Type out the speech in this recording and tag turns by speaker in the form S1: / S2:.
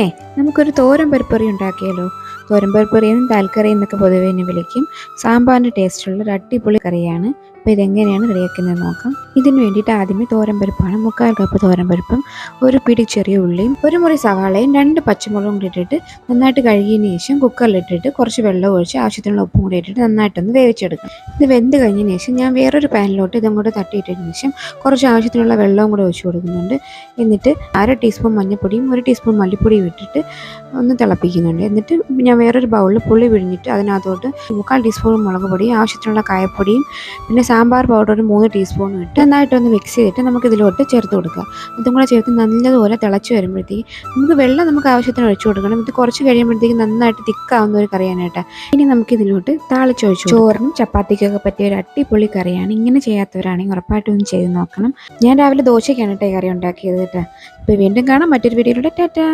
S1: പിന്നെ നമുക്കൊരു തോരൻ പരിപ്പറി ഉണ്ടാക്കിയാലോ? തോരൻ പരിപ്പറിയും താൽക്കറിയും താൽക്കറി എന്നൊക്കെ പൊതുവെ എന്നെ വിളിക്കും. സാമ്പാറിന്റെ ടേസ്റ്റുള്ള ഒരു അടിപൊളി കറിയാണ്. അപ്പോൾ ഇതെങ്ങനെയാണ് റെഡിയാക്കുന്നത് നോക്കാം. ഇതിന് വേണ്ടിയിട്ട് ആദ്യമേ തോരൻ പരിപ്പാണ് മുക്കാൽ കപ്പ് തോരൻ പരിപ്പും ഒരു പിടി ചെറിയ ഉള്ളിയും ഒരു മുറി സവാളയും രണ്ട് പച്ചമുളകും കൂടി ഇട്ടിട്ട് നന്നായിട്ട് കഴുകിയതിന് ശേഷം കുക്കറിലിട്ടിട്ട് കുറച്ച് വെള്ളം ഒഴിച്ച് ആവശ്യത്തിനുള്ള ഉപ്പും കൂടി ഇട്ടിട്ട് നന്നായിട്ടൊന്ന് വേവിച്ചെടുക്കാം ഇത് വെന്ത് കഴിഞ്ഞതിന് ശേഷം ഞാൻ വേറൊരു പാനിലോട്ട് ഇതും കൂടെ തട്ടിയിട്ടതിന് ശേഷം കുറച്ച് ആവശ്യത്തിനുള്ള വെള്ളവും കൂടെ ഒഴിച്ചു കൊടുക്കുന്നുണ്ട്. എന്നിട്ട് അര ടീസ്പൂൺ മഞ്ഞൾപ്പൊടിയും ഒരു ടീസ്പൂൺ മല്ലിപ്പൊടിയും ഇട്ടിട്ട് ഒന്ന് തിളപ്പിക്കുന്നുണ്ട്. എന്നിട്ട് ഞാൻ വേറൊരു ബൗളിൽ പുളി പിഴിഞ്ഞിട്ട് അതിനകത്തോട്ട് മുക്കാൽ ടീസ്പൂൺ മുളക് പൊടിയും ആവശ്യത്തിനുള്ള കായപ്പൊടിയും പിന്നെ സാമ്പാർ പൗഡർ മൂന്ന് ടീസ്പൂണും ഇട്ട് നന്നായിട്ടൊന്ന് മിക്സ് ചെയ്തിട്ട് നമുക്ക് ഇതിലോട്ട് ചേർത്ത് കൊടുക്കുക. അതും കൂടെ ചേർത്ത് നല്ലതുപോലെ തിളച്ച് വരുമ്പോഴത്തേക്ക് നമുക്ക് വെള്ളം നമുക്ക് ആവശ്യത്തിന് ഒഴിച്ചു കൊടുക്കണം. ഇത് കുറച്ച് കഴിയുമ്പോഴത്തേക്ക് നന്നായിട്ട് തിക്കാവുന്ന ഒരു കറിയാണ് കേട്ടോ. ഇനി നമുക്ക് ഇതിലോട്ട് താളിച്ചൊഴിച്ചു ചോറിനും ചപ്പാത്തിക്കൊക്കെ പറ്റിയ ഒരു അടിപൊളി കറിയാണ്. ഇങ്ങനെ ചെയ്യാത്തവരാണെങ്കിൽ ഉറപ്പായിട്ടും ഒന്ന് ചെയ്ത് നോക്കണം. ഞാൻ രാവിലെ ദോശയ്ക്കാണ് കേട്ടോ ഈ കറി ഉണ്ടാക്കിയത് കേട്ടോ. ഇപ്പോൾ വീണ്ടും കാണാം. മറ്റൊരു വീഡിയോയിലൂടെ ടാറ്റാ.